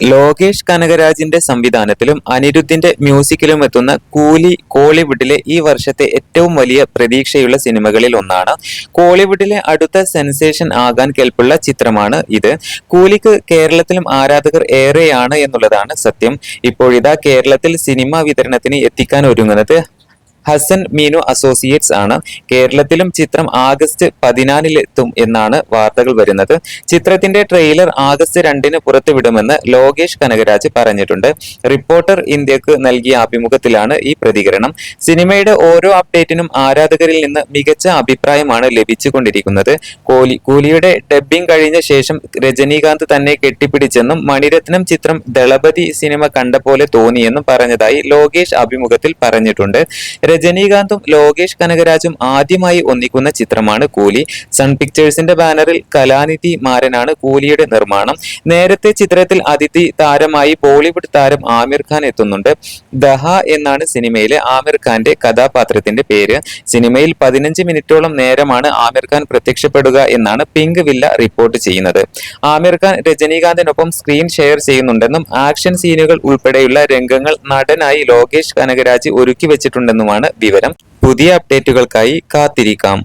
ലോകേഷ് കനകരാജിന്റെ സംവിധാനത്തിലും അനിരുദ്ധിന്റെ മ്യൂസിക്കിലും എത്തുന്ന കൂലി കോളിവുഡിലെ ഈ വർഷത്തെ ഏറ്റവും വലിയ പ്രതീക്ഷയുള്ള സിനിമകളിൽ ഒന്നാണ്. കോളിവുഡിലെ അടുത്ത സെൻസേഷൻ ആകാൻ കേൾപ്പുള്ള ചിത്രമാണ് ഇത്. കൂലിക്ക് കേരളത്തിലും ആരാധകർ ഏറെയാണ് എന്നുള്ളതാണ് സത്യം. ഇപ്പോഴിതാ കേരളത്തിൽ സിനിമ വിതരണത്തിന് എത്തിക്കാൻ ഒരുങ്ങുന്നത് ഹസൻ മീനു അസോസിയേറ്റ്സ് ആണ്. കേരളത്തിലും ചിത്രം ആഗസ്റ്റ് പതിനാലിലെത്തും എന്നാണ് വാർത്തകൾ വരുന്നത്. ചിത്രത്തിന്റെ ട്രെയിലർ ആഗസ്റ്റ് രണ്ടിന് പുറത്തുവിടുമെന്ന് ലോകേഷ് കനകരാജ് പറഞ്ഞിട്ടുണ്ട്. റിപ്പോർട്ടർ ഇന്ത്യയ്ക്ക് നൽകിയ അഭിമുഖത്തിലാണ് ഈ പ്രതികരണം. സിനിമയുടെ ഓരോ അപ്ഡേറ്റിനും ആരാധകരിൽ നിന്ന് മികച്ച അഭിപ്രായമാണ് ലഭിച്ചുകൊണ്ടിരിക്കുന്നത്. കോലി കൂലിയുടെ ഡബ്ബിംഗ് കഴിഞ്ഞ ശേഷം രജനീകാന്ത് തന്നെ കെട്ടിപ്പിടിച്ചെന്നും മണിരത്നം ചിത്രം ദളപതി സിനിമ കണ്ട പോലെ തോന്നിയെന്നും പറഞ്ഞതായി ലോകേഷ് അഭിമുഖത്തിൽ പറഞ്ഞിട്ടുണ്ട്. രജനീകാന്തും ലോകേഷ് കനകരാജും ആദ്യമായി ഒന്നിക്കുന്ന ചിത്രമാണ് കൂലി. സൺ പിക്ചേഴ്സിന്റെ ബാനറിൽ കലാനിധി മാരനാണ് കൂലിയുടെ നിർമ്മാണം. നേരത്തെ ചിത്രത്തിൽ അതിഥി താരമായി ബോളിവുഡ് താരം ആമിർ ഖാൻ എത്തുന്നുണ്ട്. ദഹ എന്നാണ് സിനിമയിലെ ആമിർ ഖാന്റെ കഥാപാത്രത്തിന്റെ പേര്. സിനിമയിൽ പതിനഞ്ച് മിനിറ്റോളം നേരമാണ് ആമിർ ഖാൻ പ്രത്യക്ഷപ്പെടുക എന്നാണ് പിങ്ക് വില്ല റിപ്പോർട്ട് ചെയ്യുന്നത്. ആമിർ ഖാൻ രജനീകാന്തിനൊപ്പം സ്ക്രീൻ ഷെയർ ചെയ്യുന്നുണ്ടെന്നും ആക്ഷൻ സീനുകൾ ഉൾപ്പെടെയുള്ള രംഗങ്ങൾ നടനായി ലോകേഷ് കനകരാജ് ഒരുക്കി വെച്ചിട്ടുണ്ടെന്നുമാണ് വിവരം പുതിയ അപ്ഡേറ്റുകൾക്കായി കാത്തിരിക്കാം.